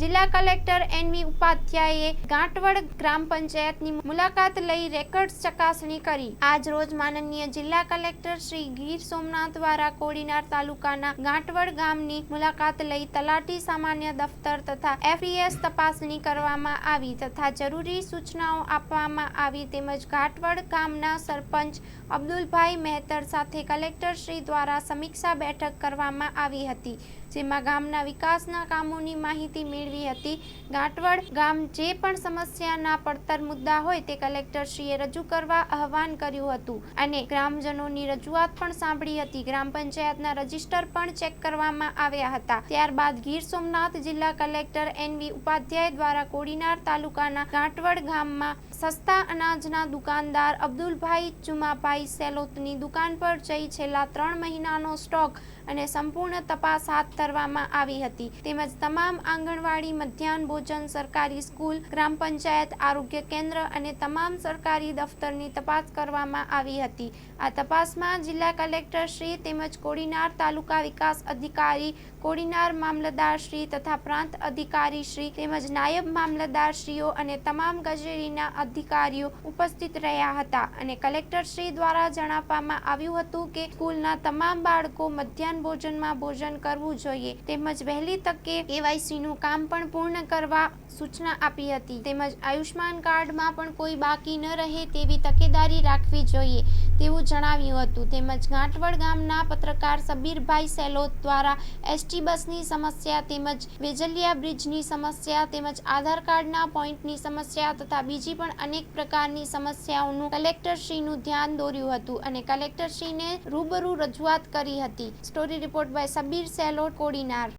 જિલ્લા collector NV ઉપાધ્યાયે ગાંટવડ ગ્રામ પંચાયતની મુલાકાત લઈ રેકર્ડ્સ ચકાસણી કરી. આજ રોજ માનનીય જિલ્લા કલેક્ટર શ્રી ગીર સોમનાથ દ્વારા કોડીનાર તાલુકાના ગાંટવડ ગામની મુલાકાત લઈ તલાટી સામાન્ય દફતર તથા એફઈએસ તપાસણી કરવામાં આવી તથા જરૂરી સૂચનાઓ આપવામાં આવી તેમજ ઘાટવડ ગામના સરપંચ અબ્દુલભાઈ મહેતર સાથે કલેક્ટર શ્રી દ્વારા સમીક્ષા બેઠક કરવામાં આવી હતી, જેમાં ગામના વિકાસના કામોની માહિતી મેળવી હતી. ગાંટવડ ગામ જે પણ સમસ્યાના પડતર મુદ્દા હોય તે કલેક્ટરશ્રીએ રજૂ કરવા આહવાન કર્યું હતું. અને ગ્રામજનોની રજૂઆત પણ સાંભળી હતી. ગ્રામ પંચાયતના રજિસ્ટર પણ ચેક કરવામાં આવ્યા હતા. ત્યારબાદ ગીર સોમનાથ જિલ્લા કલેક્ટર એનવી ઉપાધ્યાય દ્વારા કોડીનાર તાલુકાના ગાંટવડ ગામમાં સસ્તા અનાજના દુકાનદાર અબ્દુલભાઈ ચુમાભાઈ સેલોતની દુકાન પર જઈ છેલ્લા ત્રણ મહિનાનો સ્ટોક અને સંપૂર્ણ તપાસ હાથ ધરવામાં આવી હતી. તેમજ તમામ આંગણવાડી મધ્યાહન ભોજન, સરકારી સ્કૂલ, ગ્રામ પંચાયત, આરોગ્ય કેન્દ્ર અને તમામ સરકારી દફતરની તપાસ કરવામાં આવી હતી. આ તપાસમાં જિલ્લા કલેક્ટર શ્રી તેમજ કોડીનાર તાલુકા વિકાસ અધિકારી, કોડીનાર મામલતદાર શ્રી તથા પ્રાંત અધિકારી શ્રી તેમજ નાયબ મામલતદાર શ્રીઓ અને તમામ કચેરીના અધિકારીઓ ઉપસ્થિત રહ્યા હતા. અને કલેક્ટર શ્રી દ્વારા જણાવવામાં આવ્યું હતું કે, સ્કૂલના તમામ બાળકો મધ્યાહન ભોજનમાં ભોજન કરવું જોઈએ. તેમજ વહેલી તકે કેવાયસીનું કામ પણ પૂર્ણ કરવા સૂચના આપી હતી. તેમજ આયુષ્માન કાર્ડમાં પણ કોઈ બાકી ન રહે તેવી તકેદારી રાખવી જોઈએ તેવું જણાવ્યું હતું. તેમજ ગાંઠવડ ગામના પત્રકાર સબીરભાઈ સેલોત દ્વારા એસટી બસની સમસ્યા તેમજ વેજલિયા બ્રિજની સમસ્યા તેમજ આધાર કાર્ડના પોઈન્ટની સમસ્યા તથા બીજી પણ અનેક પ્રકારની સમસ્યાઓનું કલેક્ટરશ્રીનું ધ્યાન દોર્યું હતું અને કલેક્ટરશ્રીને રૂબરૂ રજૂઆત કરી હતી. Story report by Sabir Selot, Kodinar.